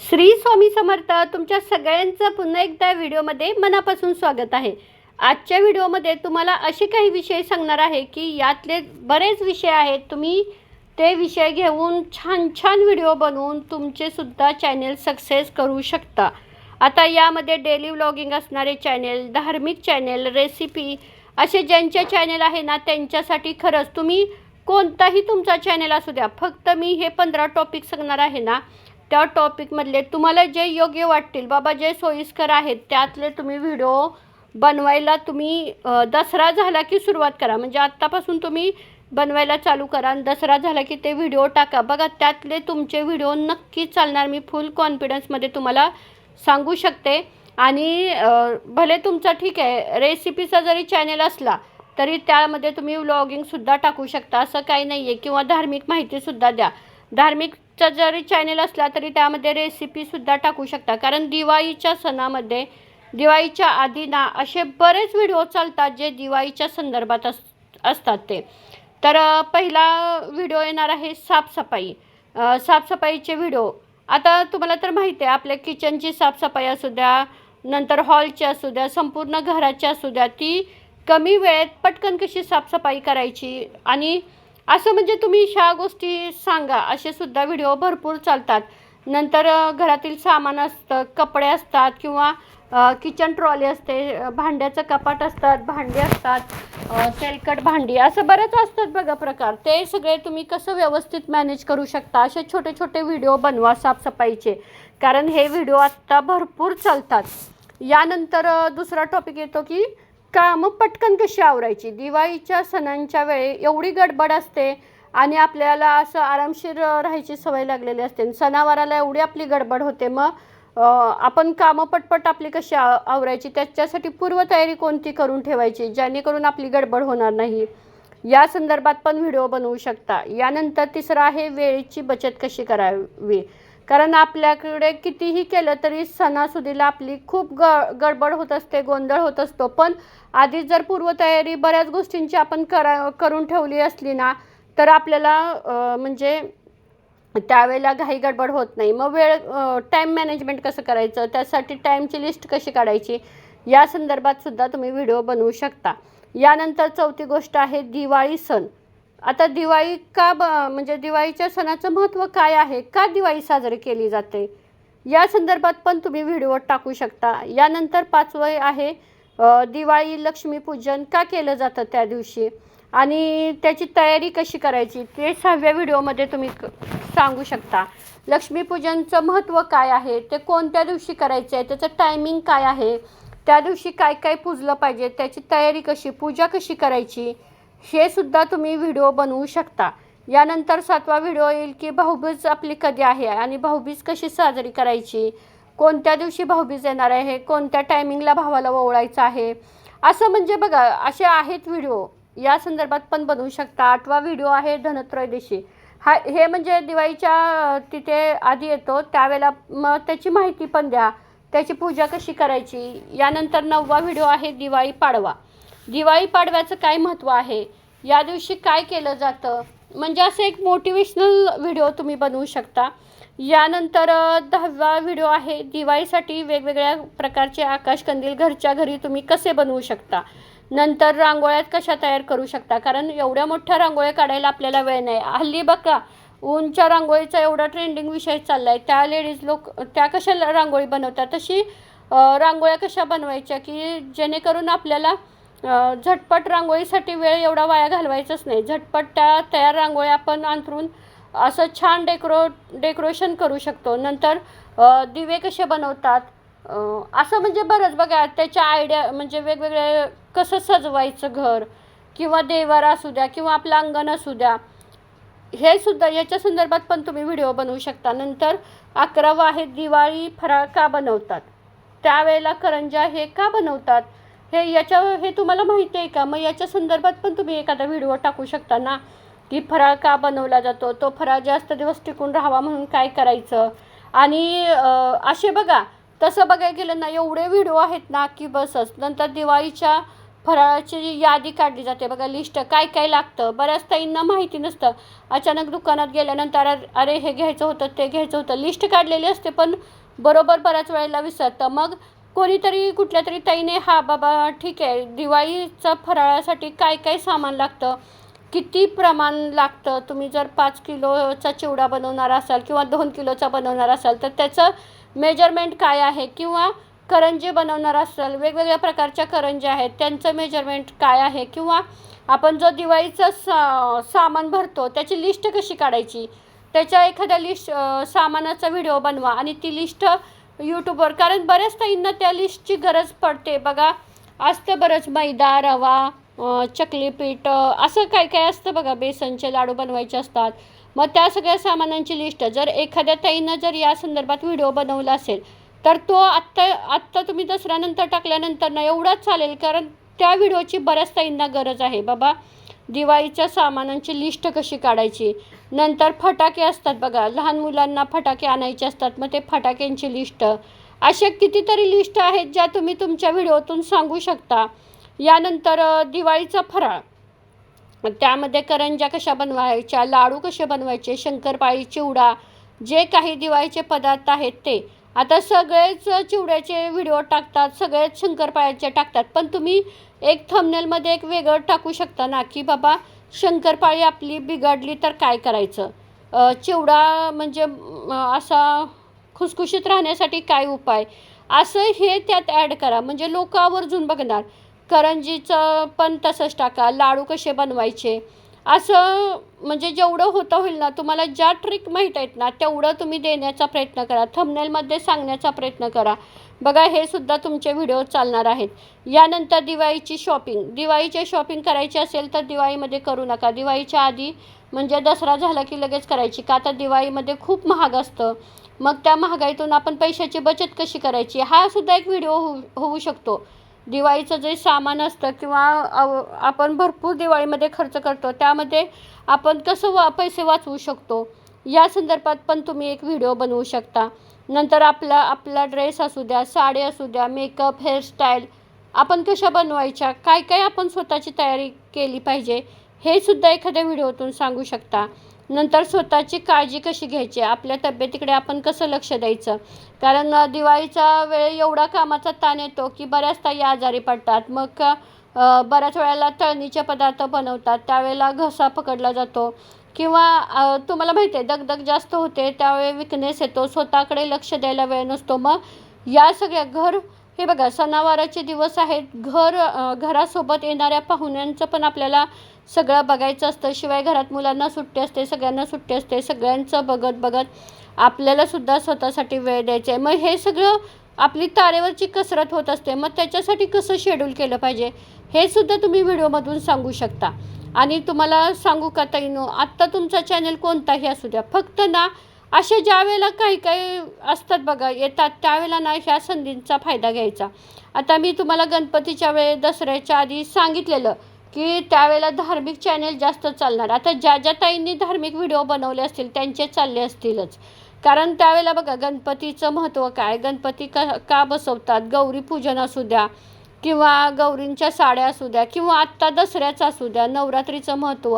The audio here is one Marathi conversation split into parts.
श्री स्वामी समर्थ तुमच्या सगळ्यांचं पुन्हा एकदा व्हिडिओमध्ये मनापासून स्वागत आहे. आजच्या व्हिडिओमध्ये तुम्हाला असे काही विषय सांगणार आहे की यातले बरेच विषय आहेत. तुम्ही ते विषय घेऊन छान छान व्हिडिओ बनवून तुमचेसुद्धा चॅनेल सक्सेस करू शकता. आता यामध्ये डेली व्लॉगिंग असणारे चॅनेल धार्मिक चॅनेल रेसिपी असे ज्यांचे चॅनेल आहे ना त्यांच्यासाठी खरंच तुम्ही कोणताही तुमचा चॅनेल असू द्या फक्त मी हे पंधरा टॉपिक सांगणार आहे ना त्या टॉपिकमधले तुम्हाला जे योग्य वाटतील बाबा जे सोयीस्कर आहेत त्यातले तुम्ही व्हिडिओ बनवायला तुम्ही दसरा झाला की सुरुवात करा. म्हणजे आत्तापासून तुम्ही बनवायला चालू करा आणि दसरा झाला की ते व्हिडिओ टाका. बघा त्यातले तुमचे व्हिडिओ नक्की चालणार. मी फुल कॉन्फिडन्समध्ये तुम्हाला सांगू शकते. आणि भले तुमचा ठीक आहे रेसिपीचा जरी चॅनेल असला तरी त्यामध्ये तुम्ही व्लॉगिंगसुद्धा टाकू शकता. असं काही नाही आहे किंवा धार्मिक माहितीसुद्धा द्या. धार्मिक चा जरी चॅनेल असला तरी त्यामध्ये रेसिपीसुद्धा टाकू शकता. कारण दिवाळीच्या सणामध्ये दिवाळीच्या आधी ना असे बरेच व्हिडिओ चालतात जे दिवाळीच्या संदर्भात अस असतात ते. तर पहिला व्हिडिओ येणार आहे साफसफाई. साफसफाईचे व्हिडिओ आता तुम्हाला तर माहिती आहे आपल्या किचनची साफसफाई असू द्या नंतर हॉलची असू द्या संपूर्ण घराची असू द्या ती कमी वेळेत पटकन कशी साफसफाई करायची आणि असं म्हणजे तुम्ही ह्या गोष्टी सांगा. असे सुद्धा व्हिडिओ भरपूर चालतात. नंतर घरातील सामान असतं कपडे असतात किंवा किचन ट्रॉली असते भांड्याचं कपाट असतात भांडी असतात तेलकट भांडी असं बरेच असतात बघा प्रकार. ते सगळे तुम्ही कसं व्यवस्थित मॅनेज करू शकता? असे छोटे छोटे व्हिडिओ बनवा साफसफाईचे. कारण हे व्हिडिओ आत्ता भरपूर चालतात. यानंतर दुसरा टॉपिक येतो की कामं पटकन कशी आवरायची? दिवाळीच्या सणांच्या वेळी एवढी गडबड असते आणि आपल्याला असं आरामशीर राहायची सवय लागलेली असते. सणावाराला एवढी आपली गडबड होते. मग आपण कामं पटपट आपली कशी आवरायची? त्याच्यासाठी पूर्वतयारी कोणती करून ठेवायची? जेणेकरून आपली गडबड होणार नाही. या संदर्भात पण व्हिडिओ बनवू शकता. यानंतर तिसरं आहे वेळेची बचत कशी करावी? कारण आपल्याकडे कितीही केलं तरी सणासुदीला आपली खूप ग गडबड होत असते गोंधळ होत असतो. पण आधीच जर पूर्वतयारी बऱ्याच गोष्टींची आपण करा करून ठेवली असली ना तर आपल्याला म्हणजे त्यावेळेला घाई गडबड होत नाही. मग वेळ टाईम मॅनेजमेंट कसं करायचं? त्यासाठी टाईमची लिस्ट कशी काढायची? या संदर्भात सुद्धा तुम्ही व्हिडिओ बनवू शकता. यानंतर चौथी गोष्ट आहे दिवाळी सण. आता दिवाळी का ब म्हणजे दिवाळीच्या सणाचं महत्त्व काय आहे? का दिवाळी साजरी केली जाते? या संदर्भात पण तुम्ही व्हिडिओ टाकू शकता. यानंतर पाचवं आहे. दिवाळी लक्ष्मीपूजन का केलं जातं त्या दिवशी? आणि त्याची तयारी कशी करायची? ते सहाव्या व्हिडिओमध्ये तुम्ही क- सांगू शकता. लक्ष्मीपूजनचं महत्त्व काय आहे? ते कोणत्या दिवशी करायचं आहे? त्याचं टायमिंग काय आहे? त्या दिवशी काय काय पूजलं पाहिजे? त्याची तयारी कशी? पूजा कशी करायची? हे सुद्धा तुम्ही व्हिडिओ बनवू शकता. यानंतर सातवा व्हिडिओ येईल की भाऊबीज आपली कधी आहे आणि भाऊबीज कशी साजरी करायची? कोणत्या दिवशी भाऊबीज येणार आहे? कोणत्या टायमिंगला भावाला ओवळायचं आहे? असं म्हणजे बघा असे आहेत व्हिडिओ. या संदर्भात पण बनवू शकता. आठवा व्हिडिओ आहे धनत्रयोदशी हा हे म्हणजे दिवाळीच्या तिथे आधी येतो. त्यावेळेला मग त्याची माहिती पण द्या. त्याची पूजा कशी करायची? यानंतर नववा व्हिडिओ आहे दिवाळी पाडवा. दिवाळी पाडव्याचं काय महत्त्व आहे? या दिवशी काय केलं जातं? म्हणजे असं एक मोटिवेशनल व्हिडिओ तुम्ही बनवू शकता. यानंतर दहावा व्हिडिओ आहे दिवाळीसाठी वेगवेगळ्या प्रकारचे आकाशकंदील घरच्या घरी तुम्ही कसे बनवू शकता? नंतर रांगोळ्यात कशा तयार करू शकता? कारण एवढ्या मोठ्या रांगोळ्या काढायला आपल्याला वेळ नाही. हल्ली बघा ऊनच्या रांगोळीचा एवढा ट्रेंडिंग विषय चालला आहे त्या लेडीज लोक त्या कशा रांगोळी बनवतात? तशी रांगोळ्या कशा बनवायच्या? की जेणेकरून आपल्याला झटपट रांगोळीसाठी वेळ एवढा वाया घालवायचाच नाही. झटपट त्या तयार रांगोळ्या आपण अंथरून असं छान डेकोरो डेकोरेशन करू शकतो. नंतर दिवे कसे बनवतात? असं म्हणजे बरंच बघा. त्याच्या आयडिया म्हणजे वेगवेगळे कसं सजवायचं घर किंवा देवार असू द्या किंवा आपलं अंगण असू द्या. हे सुद्धा याच्या संदर्भात पण तुम्ही व्हिडिओ बनवू शकता. नंतर अकरावं आहे दिवाळी फराळ का बनवतात? त्यावेळेला करंजा हे का बनवतात? हे याच्या हे तुम्हाला माहिती आहे का? मग याच्या संदर्भात पण तुम्ही एखादा व्हिडिओ टाकू शकता ना? की फराळ का बनवला जातो? तो फराळ जास्त दिवस टिकून राहावा म्हणून काय करायचं? आणि असे बघा तसं बघायला गेलं ना एवढे व्हिडिओ आहेत ना की बसच. नंतर दिवाळीच्या फराळाची यादी काढली जाते बघा लिस्ट. काय काय लागतं? बऱ्याच ताईंना माहिती नसतं. अचानक दुकानात गेल्यानंतर अरे अरे हे घ्यायचं होतं ते घ्यायचं होतं. लिस्ट काढलेली असते पण बरोबर बऱ्याच वेळेला विसरतं. मग कोणीतरी कुठल्या तरी ताईने हा बाबा ठीक आहे दिवाळीचा फराळासाठी काय काय सामान लागतं? किती प्रमाण लागतं? तुम्ही जर पाच किलोचा चिवडा बनवणार असाल किंवा दोन किलोचा बनवणार असाल तर त्याचं मेजरमेंट काय आहे? किंवा करंजी बनवणार असाल वेगवेगळ्या प्रकारच्या करंज्या आहेत त्यांचं मेजरमेंट काय आहे? किंवा आपण जो दिवाळीचं सा सामान भरतो त्याची लिस्ट कशी काढायची? त्याच्या एखाद्या लिस्ट सामानाचा व्हिडिओ बनवा आणि ती लिस्ट यूट्यूबवर. कारण बऱ्याच ताईंना त्या लिस्टची गरज पडते. बघा असतं बरंच मैदा रवा चकली पीठ असं काय काय असतं बघा बेसनचे लाडू बनवायचे असतात. मग त्या सगळ्या सामानांची लिस्ट जर एखाद्या ताईनं जर या संदर्भात व्हिडिओ बनवला असेल तर तो आत्ता आत्ता तुम्ही दसऱ्यानंतर टाकल्यानंतर ना एवढाच चालेल कारण त्या व्हिडिओची बऱ्याच ताईंना गरज आहे. बाबा दिवाळीच्या सामानांची लिस्ट कशी काढायची? नंतर फटाके असतात बघा. लहान मुलांना फटाके आणायचे असतात मग ते फटाक्यांची लिस्ट. अशा कितीतरी लिस्ट आहेत ज्या तुम्ही तुमच्या व्हिडिओतून सांगू शकता. यानंतर दिवाळीचा फराळ. त्यामध्ये करंज्या कशा बनवायच्या लाडू कसे बनवायचे शंकरपाळी चिवडा जे काही दिवाळीचे पदार्थ आहेत ते. आता सगळेच चिवड्याचे व्हिडिओ टाकतात सगळेच शंकरपाळ्याचे टाकतात. पण तुम्ही एक थंबनेलमध्ये एक वेगळं टाकू शकता ना की बाबा शंकरपाळी आपली बिघडली तर काय करायचं? चिवडा म्हणजे असा खुसखुशीत राहण्यासाठी काय उपाय? असं हे त्यात ॲड करा. म्हणजे लोक आवर्जून बघणार. करंजीचं पण तसंच टाका. लाडू कसे बनवायचे? असं म्हणजे जेवढं होतं होईल ना तुम्हाला ज्या ट्रिक माहीत आहेत ना तेवढं तुम्ही देण्याचा प्रयत्न करा. थंबनेलमध्ये सांगण्याचा प्रयत्न करा. बघा हे सुद्धा तुमचे व्हिडिओ चालणार आहेत. यानंतर दिवाळीची शॉपिंग दिवाळीचे शॉपिंग करायची असेल तर दिवाळीमध्ये करू नका. दिवाळीच्या आधी म्हणजे दसरा झाला की लगेच करायची. का तर दिवाळीमध्ये खूप महाग असतं. मग त्या महागाईतून आपण पैशाची बचत कशी करायची? हा सुद्धा एक व्हिडिओ होऊ होऊ शकतो. दिवाळीचं जे सामान असतं किंवा अव- आपण भरपूर दिवाळीमध्ये खर्च करतो त्यामध्ये आपण कसं वा पैसे वाचवू शकतो? या संदर्भात पण तुम्ही एक व्हिडिओ बनवू शकता. नंतर आपला आपला ड्रेस असू द्या साडी असू द्या मेकअप हेअरस्टाईल आपण कशा बनवायच्या? काय काय आपण स्वतःची तयारी केली पाहिजे? हे सुद्धा एखाद्या व्हिडिओतून सांगू शकता. नंतर स्वतःची काळजी कशी घ्यायची? आपल्या तब्येतीकडे आपण कसं लक्ष द्यायचं? कारण दिवाळीचा वेळ एवढा कामाचा ताण येतो की बऱ्याच ताई आजारी पडतात. मग बऱ्याच वेळेला तळणीचे पदार्थ बनवतात. त्यावेळेला घसा पकडला जातो. किंवा तुम्हाला माहिती आहे दगदग जास्त होते त्यावेळी विकनेस येतो. स्वतःकडे लक्ष द्यायला वेळ नसतो. मग या सगळ्या घर हे बघा सणावाराचे दिवस आहेत. घर घरासोबत येणाऱ्या पाहुण्यांचं पण आपल्याला सगळं बघायचं असतं. शिवाय घरात मुलांना सुट्टी असते सगळ्यांना सुट्टी असते. सगळ्यांचं बघत बघत आपल्यालासुद्धा स्वतःसाठी वेळ द्यायचा आहे. मग हे सगळं आपली तारेवरची कसरत होत असते. मग त्याच्यासाठी कसं शेड्यूल केलं पाहिजे? हे सुद्धा तुम्ही व्हिडिओमधून सांगू शकता. आणि तुम्हाला सांगू का ताईनो आत्ता तुमचा चॅनल कोणताही असू द्या. फक्त ना असे ज्या वेळेला काही काही असतात बघा येतात त्यावेळेला ना ह्या संधींचा फायदा घ्यायचा. आता मी तुम्हाला गणपतीच्या वेळे दसऱ्याच्या आधी सांगितलेलं की त्यावेळेला धार्मिक चॅनेल जास्त चालणार. आता ज्या ज्या ताईंनी धार्मिक व्हिडिओ बनवले असतील त्यांचे चालले असतीलच. कारण त्यावेळेला बघा गणपतीचं महत्त्व काय? गणपती का का बसवतात? गौरी पूजन असू द्या किंवा गौरींच्या साड्या असू द्या किंवा आत्ता दसऱ्याचं असू द्या नवरात्रीचं महत्त्व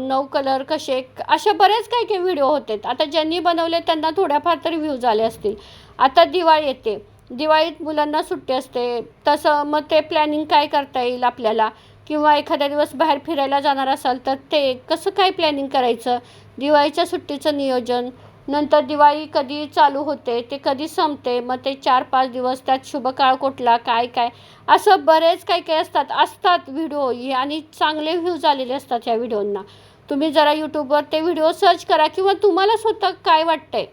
नऊ कलर कसे अशा बरेच काही काही व्हिडिओ होते आता ज्यांनी बनवले त्यांना थोड्याफार तरी व्ह्यूज आले असतील. आता दिवाळी येते. दिवाळीत मुलांना सुट्टी असते. तसं मग ते प्लॅनिंग काय करता येईल आपल्याला? किंवा एखाद्या दिवस बाहेर फिरायला जाणार असाल तर ते कसं काय प्लॅनिंग करायचं? दिवाळीच्या सुट्टीचं नियोजन नंतर दिवाळी कधी चालू होते ते कधी संपते मग ते चार पाच दिवस त्यात शुभ काळ कुठला काय काय असं बरेच काही काही असतात असतात व्हिडिओ आणि चांगले व्ह्यूज आलेले असतात ह्या व्हिडिओंना. तुम्ही जरा यूट्यूबवर ते व्हिडिओ सर्च करा किंवा तुम्हाला स्वतः काय वाटतंय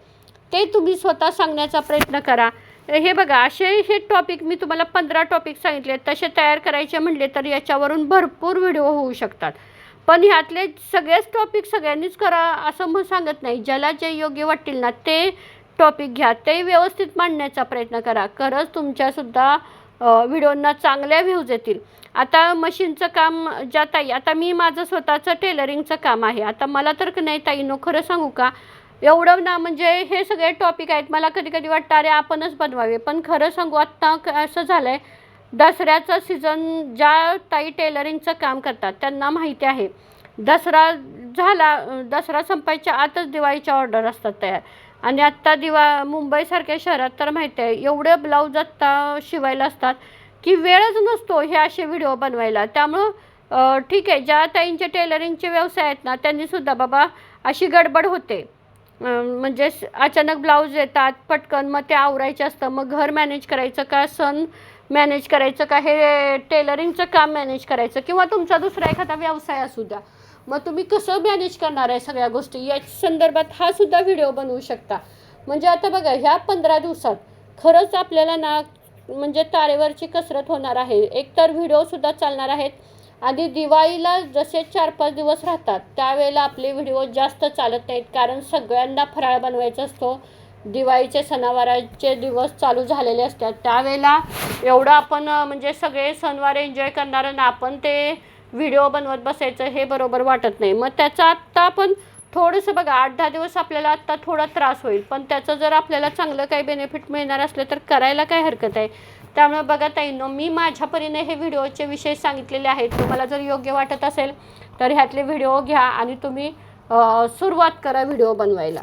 ते तुम्ही स्वतः सांगण्याचा प्रयत्न करा. हे बघा असे हे टॉपिक मी तुम्हाला पंधरा टॉपिक सांगितले तसे तयार करायचे म्हणले तर याच्यावरून भरपूर व्हिडिओ होऊ शकतात. पण ह्यातले सगळेच टॉपिक सगळ्यांनीच करा असं मग सांगत नाही. ज्याला जे योग्य वाटतील ना ते टॉपिक घ्या. ते व्यवस्थित मांडण्याचा प्रयत्न करा. खरंच तुमच्यासुद्धा व्हिडिओंना चांगल्या व्ह्यूज येतील. आता मशीनचं काम ज्या ताई आता मी माझं स्वतःचं टेलरिंगचं काम आहे. आता मला तर नाही ताई नो खरं सांगू का? एवढं ना म्हणजे हे सगळे टॉपिक आहेत. मला कधी कधी वाटतं अरे आपणच बनवावे. पण खरं सांगू आत्ता क- असं झालं आहे दसऱ्याचं सीझन ज्या ताई टेलरिंगचं काम करतात त्यांना माहिती आहे. दसरा झाला दसरा संपायच्या आतच दिवाळीच्या ऑर्डर असतात तयार. आणि आत्ता दिवा मुंबईसारख्या शहरात तर माहिती आहे एवढे ब्लाऊज आत्ता शिवायला असतात की वेळच नसतो हे असे व्हिडिओ बनवायला. त्यामुळं ठीक आहे ज्या ताईंचे टेलरिंगचे व्यवसाय आहेत ना त्यांनीसुद्धा बाबा अशी गडबड होते. म्हणजे अचानक ब्लाऊज येतात पटकन मग ते आवरायचे असतं मग घर मॅनेज करायचं का? सण मॅनेज करायचं का? हे टेलरिंगचं काम मॅनेज करायचं किंवा तुमचा दुसरा एखादा व्यवसाय असू द्या. मग तुम्ही कसं मॅनेज करणार आहे सगळ्या गोष्टी? या संदर्भात हा सुद्धा व्हिडिओ बनवू शकता. म्हणजे आता बघा ह्या पंधरा दिवसात खरंच आपल्याला ना म्हणजे तारेवरची कसरत होणार आहे. एकतर व्हिडिओसुद्धा चालणार आहेत. आणि दिवाळीला जसे चार पाच दिवस राहतात त्यावेळेला आपले व्हिडिओ जास्त चालत नाहीत. कारण सगळ्यांना फराळ बनवायचा असतो. दिवाळीचे सणावाराचे दिवस चालू झालेले असतात. त्यावेळेला एवढं आपण म्हणजे सगळे सणवार एन्जॉय करणार ना आपण ते व्हिडिओ बनवत बसायचं हे बरोबर वाटत नाही. मग त्याचा आत्ता आपण थोडंसं बघा आठ दहा दिवस आपल्याला आत्ता थोडा त्रास होईल. पण त्याचं जर आपल्याला चांगलं काही बेनिफिट मिळणार असलं तर करायला काय हरकत आहे? त्यामुळे बघा ताईंनो मी माझ्या परीने हे व्हिडिओचे विषय सांगितलेले आहेत. तुम्हाला जर योग्य वाटत असेल तर ह्यातले व्हिडिओ घ्या आणि तुम्ही सुरुवात करा व्हिडिओ बनवायला.